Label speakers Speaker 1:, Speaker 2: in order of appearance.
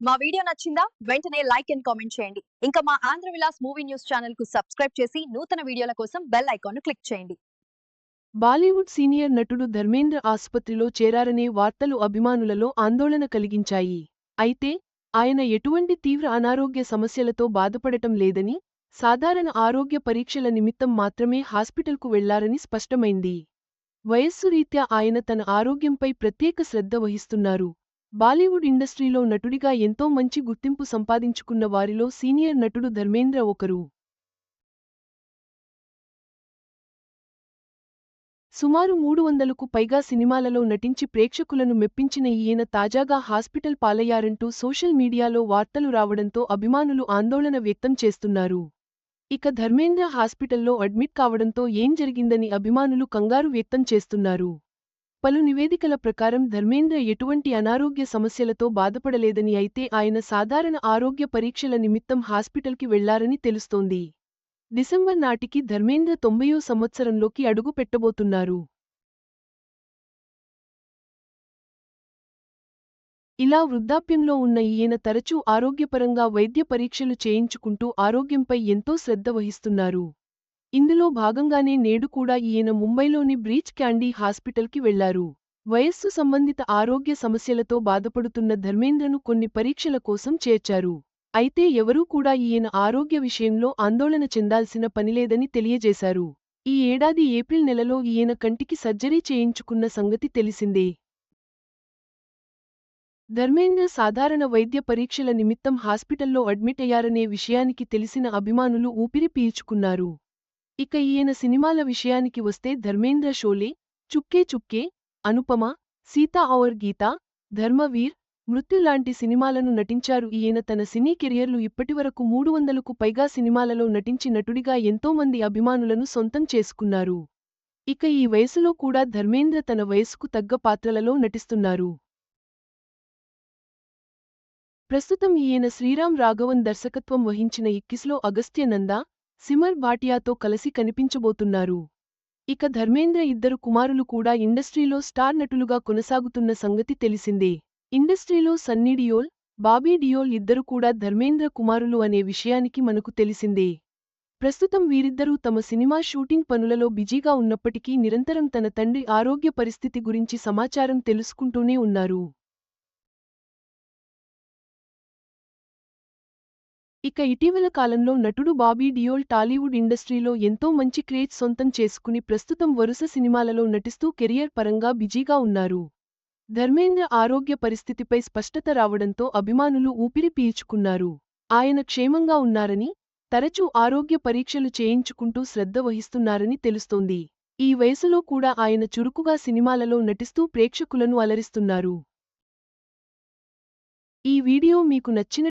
Speaker 1: మా వీడియో నచ్చిందా? వెంటనే లైక్ అండ్ కామెంట్ చేయండి. ఇంకా మా ఆంధ్ర విలాస్ మూవీ న్యూస్ ఛానల్కు సబ్స్క్రైబ్ చేసి నూతన వీడియోల కోసం బెల్ ఐకాన్ క్లిక్ చేయండి.
Speaker 2: బాలీవుడ్ సీనియర్ నటుడు ధర్మేంద్ర ఆసుపత్రిలో చేరారనే వార్తలు అభిమానులలో ఆందోళన కలిగించాయి. అయితే ఆయన ఎటువంటి తీవ్ర అనారోగ్య సమస్యలతో బాధపడటం లేదని సాధారణ ఆరోగ్య పరీక్షల నిమిత్తం మాత్రమే హాస్పిటల్కు వెళ్ళారని స్పష్టమైంది. వయస్సు రీత్యా ఆయన తన ఆరోగ్యంపై ప్రత్యేక శ్రద్ధ వహిస్తున్నారు. బాలీవుడ్ ఇండస్ట్రీలో నటుడిగా ఎంతో మంచి గుర్తింపు సంపాదించుకున్న వారిలో సీనియర్ నటుడు ధర్మేంద్ర ఒకరు. సుమారు మూడు వందలకు పైగా సినిమాలలో నటించి ప్రేక్షకులను మెప్పించిన ఈయన తాజాగా హాస్పిటల్ పాలయ్యారంటూ సోషల్ మీడియాలో వార్తలు రావడంతో అభిమానులు ఆందోళన వ్యక్తం చేస్తున్నారు. ఇక ధర్మేంద్ర హాస్పిటల్లో అడ్మిట్ కావడంతో ఏం జరిగిందని అభిమానులు కంగారు వ్యక్తం చేస్తున్నారు. పలు నివేదికల ప్రకారం ధర్మేంద్ర ఎటువంటి అనారోగ్య సమస్యలతో బాధపడలేదని అయితే ఆయన సాధారణ ఆరోగ్య పరీక్షల నిమిత్తం హాస్పిటల్కి వెళ్ళారని తెలుస్తోంది. డిసెంబర్ నాటికి ధర్మేంద్ర తొంభయో సంవత్సరంలోకి అడుగు పెట్టబోతున్నారు. ఇలా వృద్ధాప్యంలో ఉన్న ఈయన తరచూ ఆరోగ్యపరంగా వైద్య పరీక్షలు చేయించుకుంటూ ఆరోగ్యంపై ఎంతో శ్రద్ధ వహిస్తున్నారు. ఇందులో భాగంగానే నేడు కూడా ఈయన ముంబైలోని బ్రీచ్ క్యాండీ హాస్పిటల్కి వెళ్ళారు. వయస్సు సంబంధిత ఆరోగ్య సమస్యలతో బాధపడుతున్న ధర్మేంద్రను కొన్ని పరీక్షల కోసం చేర్చారు. అయితే ఎవరూ కూడా ఈయన ఆరోగ్య విషయంలో ఆందోళన చెందాల్సిన పనిలేదని తెలియజేశారు. ఈ ఏడాది ఏప్రిల్ నెలలో ఈయన కంటికి సర్జరీ చేయించుకున్న సంగతి తెలిసిందే. ధర్మేంద్ర సాధారణ వైద్య పరీక్షల నిమిత్తం హాస్పిటల్లో అడ్మిట్ అయ్యారనే విషయానికి తెలిసిన అభిమానులు ఊపిరి పీల్చుకున్నారు. ఇక ఈయన సినిమాల విషయానికి వస్తే ధర్మేంద్ర షోలే చుక్కే చుక్కే అనుపమ సీతా ఔర్ గీత ధర్మవీర్ మృత్యు లాంటి సినిమాలను నటించారు. ఈయన తన సినీ కెరియర్లు ఇప్పటివరకు మూడు వందలకు పైగా సినిమాలలో నటించి నటుడిగా ఎంతోమంది అభిమానులను సొంతం చేసుకున్నారు. ఇక ఈ వయసులో కూడా ధర్మేంద్ర తన వయసుకు తగ్గ పాత్రలలో నటిస్తున్నారు. ప్రస్తుతం ఈయన శ్రీరామ్ రాఘవన్ దర్శకత్వం వహించిన ఇక్కిస్లో అగస్త్య నంద సిమర్ భాటియాతో కలిసి కనిపించబోతున్నారు. ఇక ధర్మేంద్ర ఇద్దరు కుమారులు కూడా ఇండస్ట్రీలో స్టార్ నటులుగా కొనసాగుతున్న సంగతి తెలిసిందే. ఇండస్ట్రీలో సన్నీ డియోల్ బాబీ డియోల్ ఇద్దరు కూడా ధర్మేంద్ర కుమారులు అనే విషయానికి మనకు తెలిసిందే. ప్రస్తుతం వీరిద్దరూ తమ సినిమా షూటింగ్ పనులలో బిజీగా ఉన్నప్పటికీ నిరంతరం తన తండ్రి ఆరోగ్య పరిస్థితి గురించి సమాచారం తెలుసుకుంటూనే ఉన్నారు. ఇక ఇటీవల కాలంలో నటుడు బాబీ డియోల్ టాలీవుడ్ ఇండస్ట్రీలో ఎంతో మంచి క్రేజ్ సొంతం చేసుకుని ప్రస్తుతం వరుస సినిమాలలో నటిస్తూ కెరియర్ పరంగా బిజీగా ఉన్నారు. ధర్మేంద్ర ఆరోగ్య పరిస్థితిపై స్పష్టత రావడంతో అభిమానులు ఊపిరి పీల్చుకున్నారు. ఆయన క్షేమంగా ఉన్నారని తరచూ ఆరోగ్య పరీక్షలు చేయించుకుంటూ శ్రద్ధ వహిస్తున్నారని తెలుస్తోంది. ఈ వయసులో కూడా ఆయన చురుకుగా సినిమాలలో నటిస్తూ ప్రేక్షకులను అలరిస్తున్నారు. ఈ వీడియో మీకు నచ్చిన